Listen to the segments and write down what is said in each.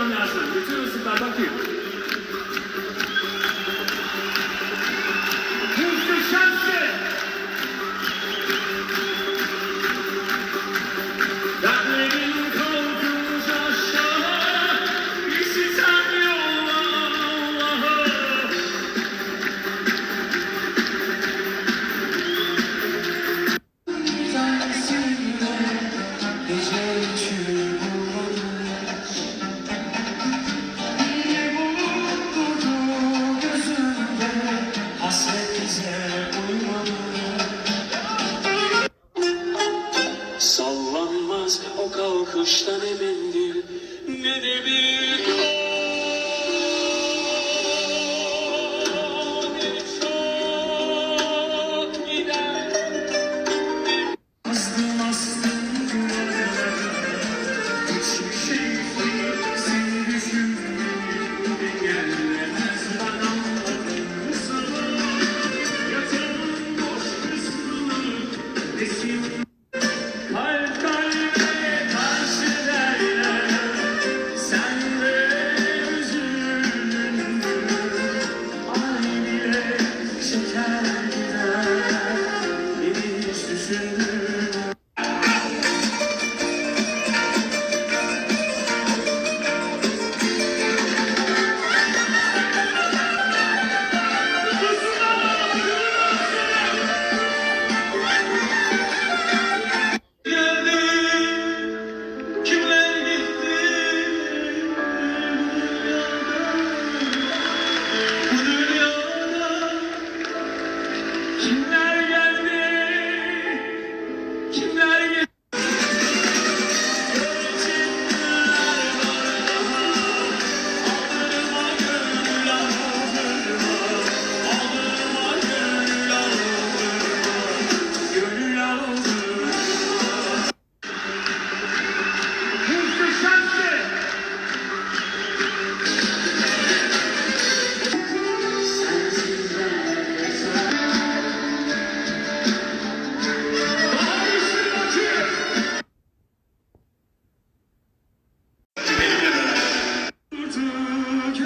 kullanmam lazım. Bütün ısıtlar bakayım. taştan mendil ne de bir kol.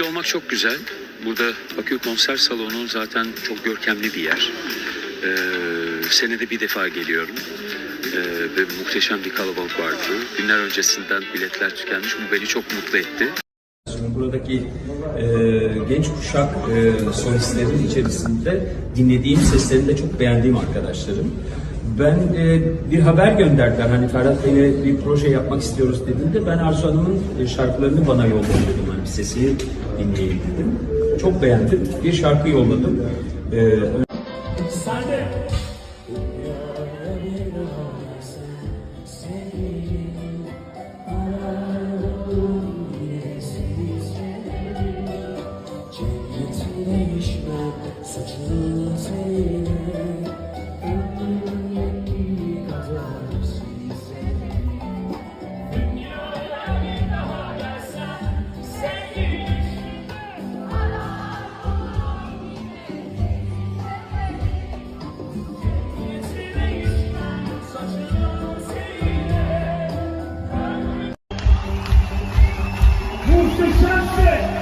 Bakü'de olmak çok güzel. Burada Bakü Konser Salonu zaten çok görkemli bir yer. Ee, senede bir defa geliyorum. Ee, ve muhteşem bir kalabalık vardı. Günler öncesinden biletler tükenmiş. Bu beni çok mutlu etti. Buradaki e, genç kuşak e, solistlerin içerisinde dinlediğim seslerini de çok beğendiğim arkadaşlarım. Ben e, bir haber gönderdiler. Hani Ferhat Bey'le bir proje yapmak istiyoruz dediğinde ben Arzu Hanım'ın e, şarkılarını bana yollayın dedim. Hani sesini dinleyin dedim. Çok beğendim. Bir şarkı yolladım. E, Saçını seyrek Mr. Johnson.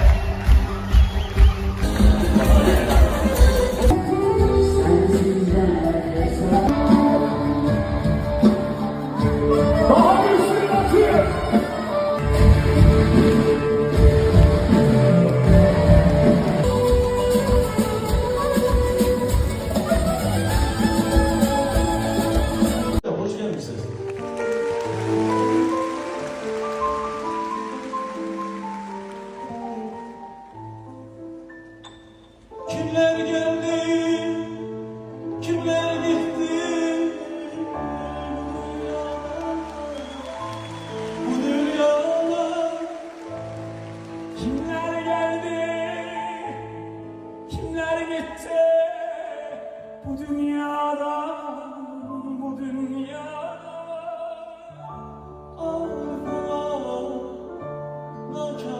Oh,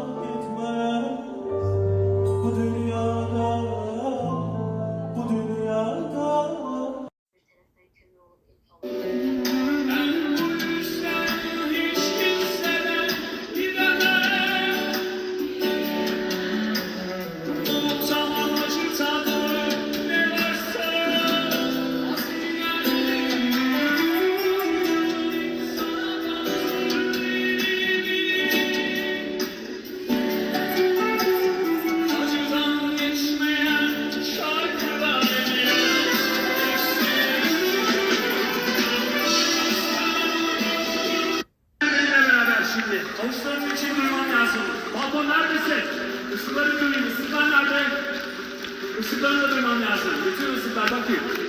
Alışların için duyman lazım. Balkon neredesin? Işıkları göreyim. Işıklar nerede? Işıklarını da duyman lazım. Bütün ışıklar bakayım.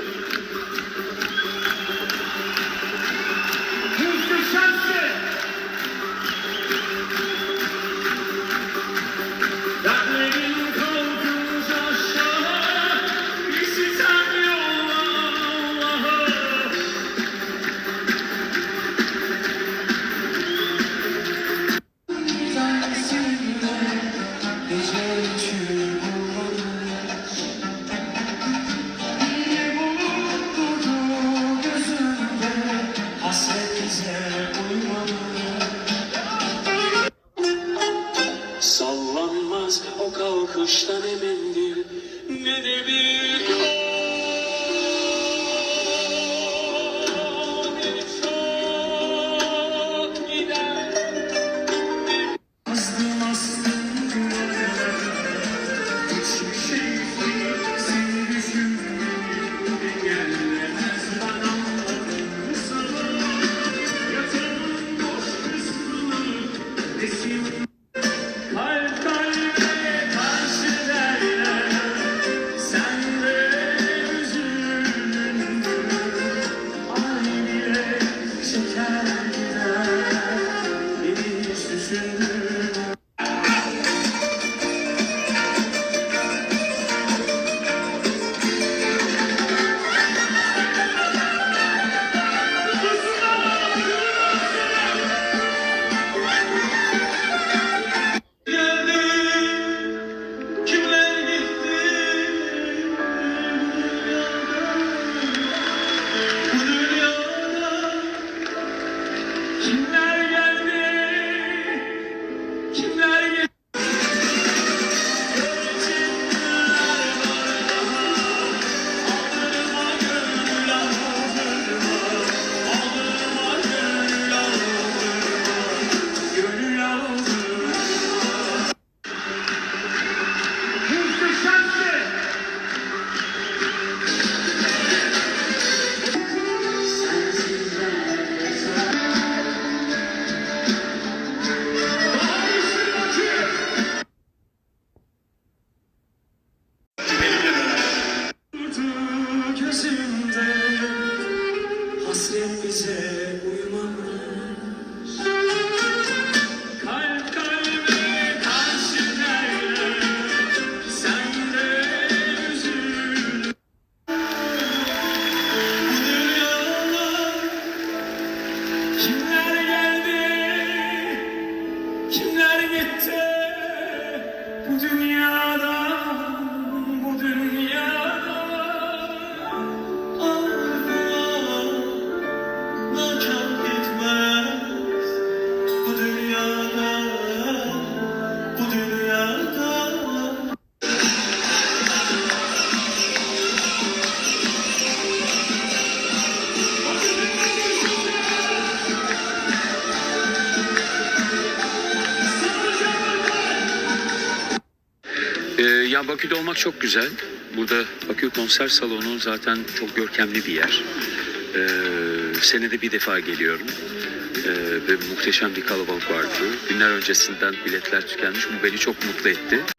Ee, ya Bakü'de olmak çok güzel. Burada Bakü konser salonu zaten çok görkemli bir yer. Ee, senede bir defa geliyorum. Ee, ve muhteşem bir kalabalık vardı. Günler öncesinden biletler tükenmiş. Bu beni çok mutlu etti.